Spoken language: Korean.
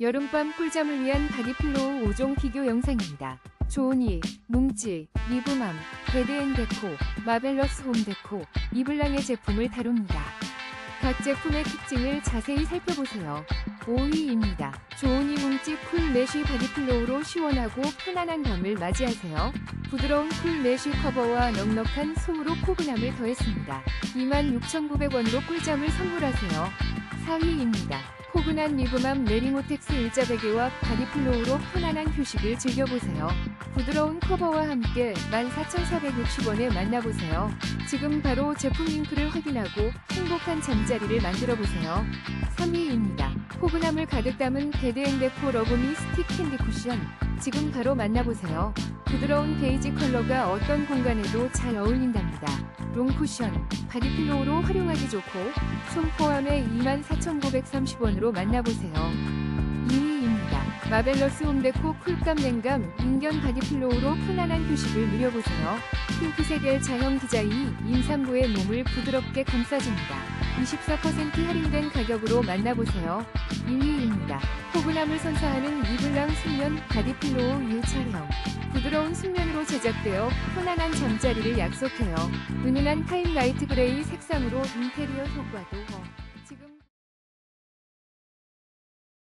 여름밤 꿀잠을 위한 바디필로우 5종 비교 영상입니다. 조은이, 뭉치, 리브맘, 베드앤데코, 마벨러스 홈데코, 이블랑의 제품을 다룹니다. 각 제품의 특징을 자세히 살펴보세요. 5위입니다. 조은이 뭉치 쿨 매쉬 바디필로우로 시원하고 편안한 밤을 맞이하세요. 부드러운 쿨 매쉬 커버와 넉넉한 솜으로 포근함을 더했습니다. 26,900원으로 꿀잠을 선물하세요. 4위입니다. 포근한 리브맘 메링오텍스 일자 베개와 바디필로우로 편안한 휴식을 즐겨보세요. 부드러운 커버와 함께 14,460원에 만나보세요. 지금 바로 제품 링크를 확인하고 행복한 잠자리를 만들어보세요. 3위입니다. 포근함을 가득 담은 베드앤데코 러브미 스틱 캔디 쿠션. 지금 바로 만나보세요. 부드러운 베이지 컬러가 어떤 공간에도 잘 어울린답니다. 롱쿠션, 바디 필로우로 활용하기 좋고 솜 포함에 24,930원으로 만나보세요. 2위입니다. 마벨러스 홈데코 쿨감 냉감 인견 바디 필로우로 편안한 휴식을 누려보세요. 핑크색 L 자형 디자인이 임산부의 몸을 부드럽게 감싸줍니다. 24% 할인된 가격으로 만나보세요. 1위입니다. 포근함을 선사하는 이블랑 숙면 바디필로우 유차형. 부드러운 숙면으로 제작되어 편안한 잠자리를 약속해요. 은은한 타임 라이트 그레이 색상으로 인테리어 효과도